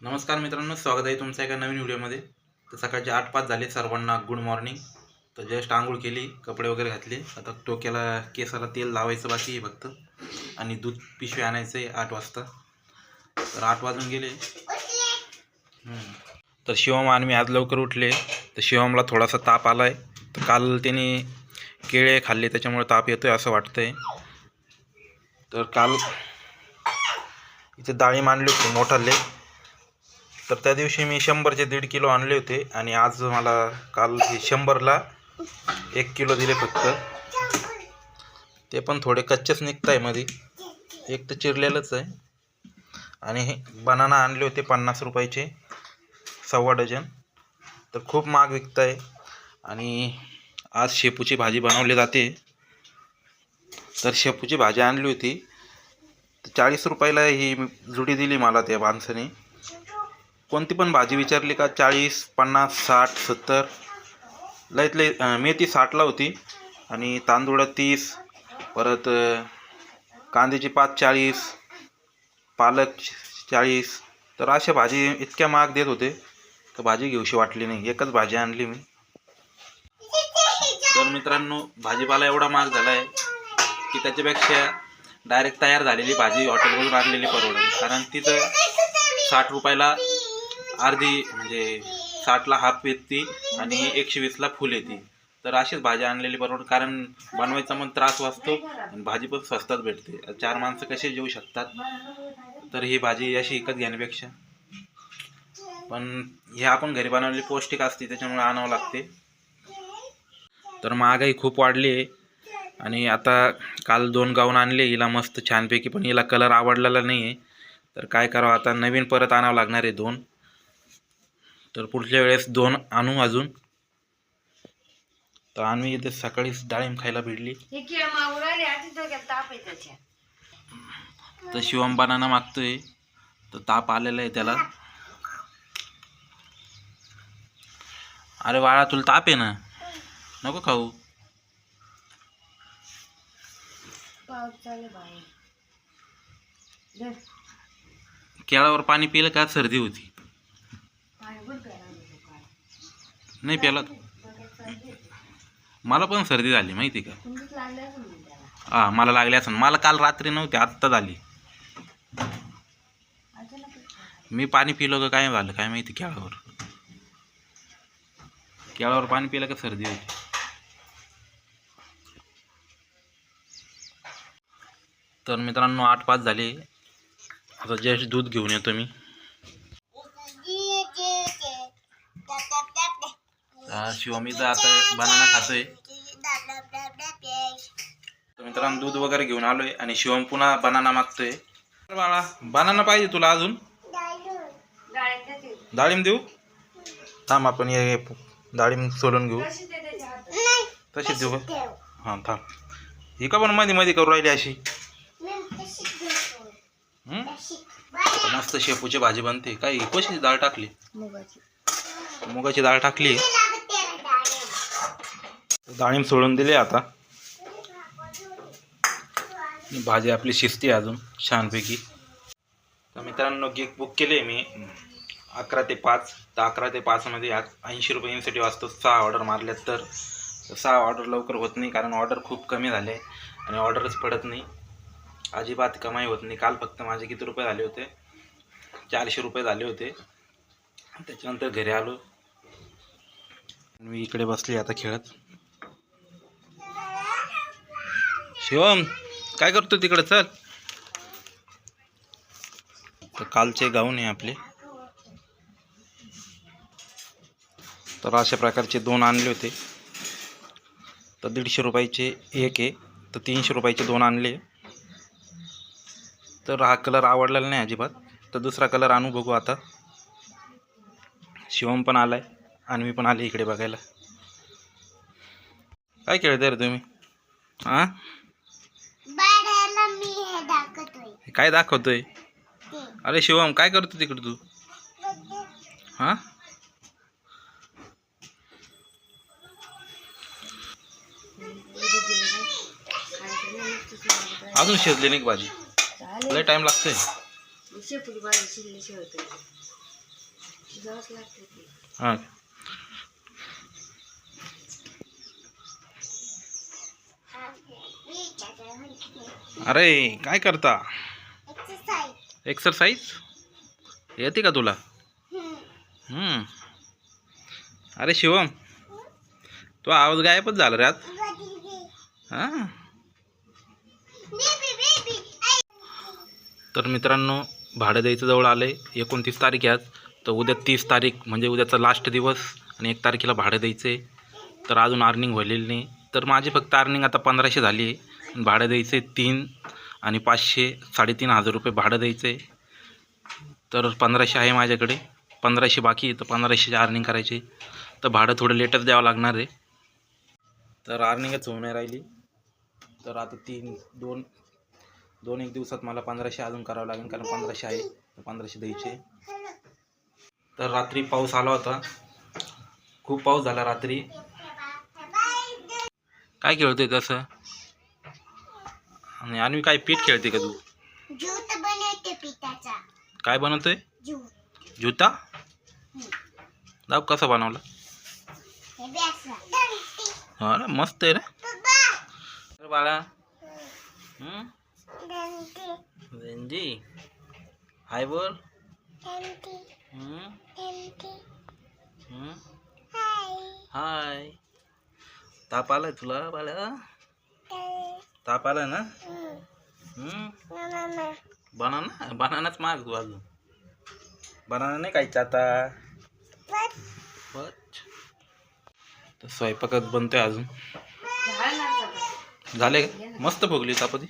नमस्कार मित्रांनो स्वागत आहे तुमचं एका नवीन व्हिडिओमध्ये. तर सकाळचे आठ पाच झाले सर्वांना गुड मॉर्निंग तर जस्ट आंघोळ केली कपडे वगैरे घातले. आता टोक्याला केसाला तेल लावायचं बाकी आहे फक्त. आणि दूध पिशवी आणायचं आहे आठ वाजता. तर आठ वाजून गेले. तर शिवम आणि मी आज लवकर उठले. तर शिवमला थोडासा ताप आला आहे तर काल त्याने केळे खाल्ले त्याच्यामुळे ताप येतोय असं वाटतंय. तर काल इथे डाळी आणले होते मोठाले. तर त्या दिवशी मी शंभरचे दीड किलो आणले होते आणि आज मला काल हे शंभरला एक किलो दिले फक्त. ते पण थोडे कच्चेच निघत आहे मध्ये एक तर चिरलेलंच आहे. आणि हे बनाना आणले होते पन्नास रुपयाचे सव्वा डझन. तर खूप महाग विकत आहे आणि आज शेपूची भाजी बनवली जाते. तर शेपूची भाजी आणली होती. तर चाळीस रुपयाला ही जुडी दिली मला त्या माणसाने. कोणती पण भाजी विचारली का चाळीस पन्नास साठ सत्तर? लईत लई मेथी साठला होती. आणि तांदूळ तीस परत कांद्याची पाच चाळीस पालक चाळीस. तर अशा भाजी इतक्या महाग देत होते तर भाजी घेऊशी वाटली नाही. एकच भाजी आणली मी. तर मित्रांनो भाजीपाला एवढा महाग झाला आहे की त्याच्यापेक्षा डायरेक्ट तयार झालेली भाजी हॉटेलमधून आणलेली परवडेल कारण तिथं साठ रुपयाला अर्धी म्हणजे साठला हाफ येते आणि एकशे वीसला फुल येते. तर अशीच भाजी आणलेली बरोबर कारण बनवायचा पण त्रास वाचतो आणि भाजी पण स्वस्तात भेटते. चार माणसं कसे जेवू शकतात? तर ही भाजी अशी विकत घेण्यापेक्षा. पण ह्या आपण घरी बनवलेली पौष्टिक असते त्याच्यामुळे आणावं लागते. तर महागाई खूप वाढली आहे. आणि आता काल दोन गाऊन आणले हिला मस्त छानपैकी पण हिला कलर आवडलेला नाही आहे तर काय करावं आता नवीन परत आणावं लागणार आहे दोन. तर पुढच्या वेळेस दोन आणू अजून. तर आम्ही इथे सकाळीच डाळिंब खायला त्याच्या. तर शिवम बनाना मागतोय. तर ताप आलेला आहे त्याला. अरे बाळा तुला ताप आहे ना? नको खाऊ. केळावर पाणी पिलं का? सर्दी होती पाणी बंद करा नको काय. नाही प्याला मला पण सर्दी झाली माहिती का? तुमचीच हा मला लागली असं. मला काल रात्री नव्हती आत्ता झाली. मी पाणी पिलो का काय झालं काय माहिती केळावर केळावर पाणी पिलं का सर्दी होती. तर मित्रांनो आठ पाच झाले. आता जस्ट दूध घेऊन येतो मी. हा, तर आता बनाना खातोय. तर मित्रांनो दूध वगैरे घेऊन आलोय आणि शिवम पुन्हा बनाना मागतोय. बाळा बनाना पाहिजे तुला अजून? डाळिंब देऊ? थांब आपण हे डाळिंब सोलून घेऊ. तशीच देऊ का? हां थांब. ही का पण मध्ये मध्ये करू राहिली अशी? मस्त शेपूची भाजी बनते. काय कशी डाळ टाकली? मुगाची. मुगाची डाळ टाकली डाळिंब सोडून दिले आता. भाजी आपली शिजते अजून छानपैकी. तर मित्रांनो गिक बुक केले मी. अकरा ते पाच तर अकरा ते पाचमध्ये आज ऐंशी रुपयांसाठी वाजतो. सहा ऑर्डर मारल्यात तर सहा ऑर्डर लवकर होत नाही कारण ऑर्डर खूप कमी झाले आणि ऑर्डरच पडत नाही. अजिबात कमाई होत नाही. काल फक्त माझे किती रुपये झाले होते? चारशे रुपये झाले होते. त्याच्यानंतर घरी आलो. मी इकडे बसली आता खेळत. शिवम काय करतो तिकडे? चल. तर कालचे गाऊन आहे आपले. तर अशा प्रकारचे दोन आणले होते. तर दीडशे रुपयाचे एक आहे. तर तीनशे रुपयाचे दोन आणले. तर हा कलर आवडलेला नाही अजिबात. तर दुसरा कलर आणू बघू आता. शिवम पण आलाय. आणि मी पण आले इकडे बघायला. काय खेळते रे तुम्ही? हां मी हे दाखवतोय काय दाखवतोय? अरे शिवम काय करतो तिकडे तू? हां? अजून शिजली नाही भाजी? लय टाइम लागतोय. हां. अरे काय करता? एक्सरसाइज येते का तुला? अरे शिवम तो आवाज गायबच झाला रे हां? तर मित्रांनो भाडं द्यायचं जवळ आलं आहे एकोणतीस तारीख आहे आज. तर उद्या तीस तारीख म्हणजे उद्याचा लास्ट दिवस आणि एक तारखेला भाडं द्यायचं आहे तर अजून अर्निंग व्हायलेली नाही. तर माझी फक्त अर्निंग आता पंधराशे झाली आहे. भाडं द्यायचं आहे तीन. आणि पाचशे साडेतीन हजार रुपये भाडं द्यायचं आहे तर पंधराशे आहे माझ्याकडे. पंधराशे बाकी तर पंधराशेची अर्निंग करायची तर भाडं थोडं लेटच द्यावं लागणार आहे. तर अर्निंगच होऊन नाही राहिली. तर आता तीन दोन दोन एक दिवसात मला पंधराशे अजून करावं लागेल कारण पंधराशे आहे तर पंधराशे द्यायचे. तर रात्री पाऊस आला होता. खूप पाऊस झाला रात्री. काय खेळतोय तसं? आणि आणि काय पीठ खेळते का तू? ज्यूत बनवते पिठाचा. काय बनवतोय? ज्यूत. जुता दाब कसा बनवला. हे बी असं हा ना मस्त आहे रे अरे बाळा हम्म? वेंजी हाय बोल? हाय. ताप आलाय तुला बाळा? ताप आलाय ना? बनाना बनानाच माग तू अजून. बनाना नाही खायचा आता. तर स्वयंपाकच बनतोय अजून. झाले का? मस्त फुगली चापती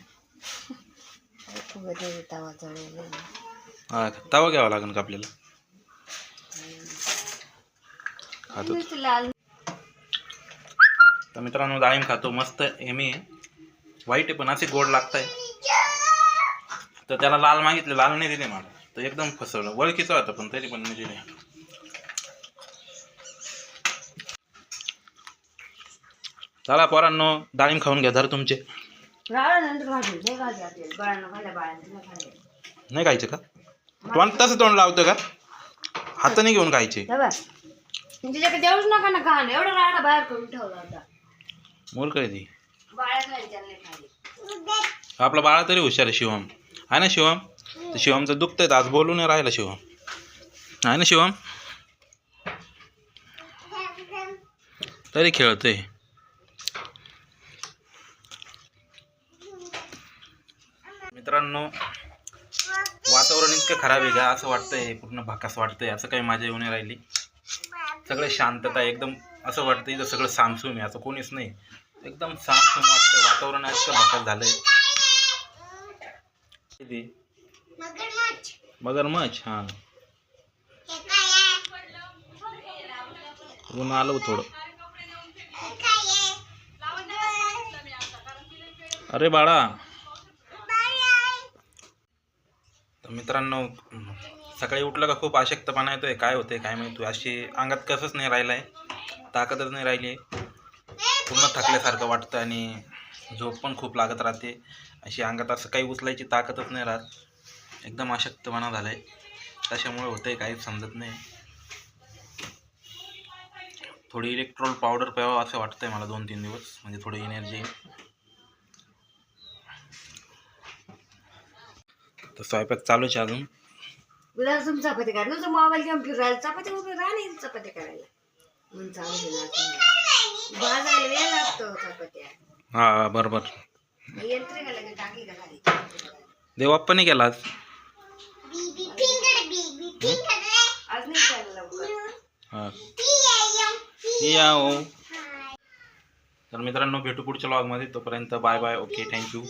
हा का? तवा घ्यावा लागेल का आपल्याला? खातो. तर मित्रांनो डाळिंब खातो. मस्त एमी आहे. वाईट आहे पण असे गोड लागताय. तर त्याला लाल मागितले लाल नाही दिले मला. तर एकदम फसवलं. ओळखीचं होतं पण तरी पण नाही. दिले चला पोरांनो डाळिंब खाऊन घ्या धर तुमचे. नाही खायचे का? तोंड तसं तोंड लावतं का? हाताने घेऊन खायचे. तिच्याकडे देऊच नका ना खाणं. एवढा राडा बाहेर करून ठेवला होता. मूर्ख आहे ती. आपला बाळा तरी हुशार आहे शिवम. आहे ना शिवम? तर शिवमचं दुखतंय आज बोलू नाही राहिला शिवम. आहे ना शिवम? तरी खेळतोय. मित्रांनो वातावरण इतकं खराब आहे का? असं वाटतंय पूर्ण भाकास वाटतंय असं काही माझ्या येऊन नाही राहिली. सगळं शांतता एकदम असं वाटतंय इथं सगळं सामसूम आहे असं कोणीच नाही. एकदम शांत वाटतं वातावरण इतकं भाकास झालंय मगरमच्छ हा. हां आलो ऊन हो थोडं. अरे बाळा. तर मित्रांनो सकाळी उठलं का खूप अशक्तपणा येतोय. काय होतंय काय माहिती? अशी अंगात कसंच नाही राहिलं आहे ताकदच नाही राहिली आहे पूर्ण थकल्यासारखं वाटतं आणि झोप पण खूप लागत राहते. अशी अंगात असं काही उचलायची ताकदच नाही राहत. एकदम अशक्तपणा झाला आहे त्याच्यामुळे होतंय काहीच समजत नाही. थोडी इलेक्ट्रॉल पावडर प्यावं असं वाटतं आहे मला दोन तीन दिवस. म्हणजे थोडी एनर्जी तर स्वयंपाक चालूच आहे अजून. उद्या तुम्ही चपाती करा नुसतं मोबाईल घेऊन चपाती उभी राहणे चपाती करायला. म्हणून चालू भाजायला वेळ लागतो चपात्या हा हा, बरोबर. यंत्र का देवाप्पाने केला आज? आज नाही करायला लवकर. हा. या हो तर मित्रांनो भेटू पुढच्या लॉगमध्ये तोपर्यंत बाय बाय. Okay thank you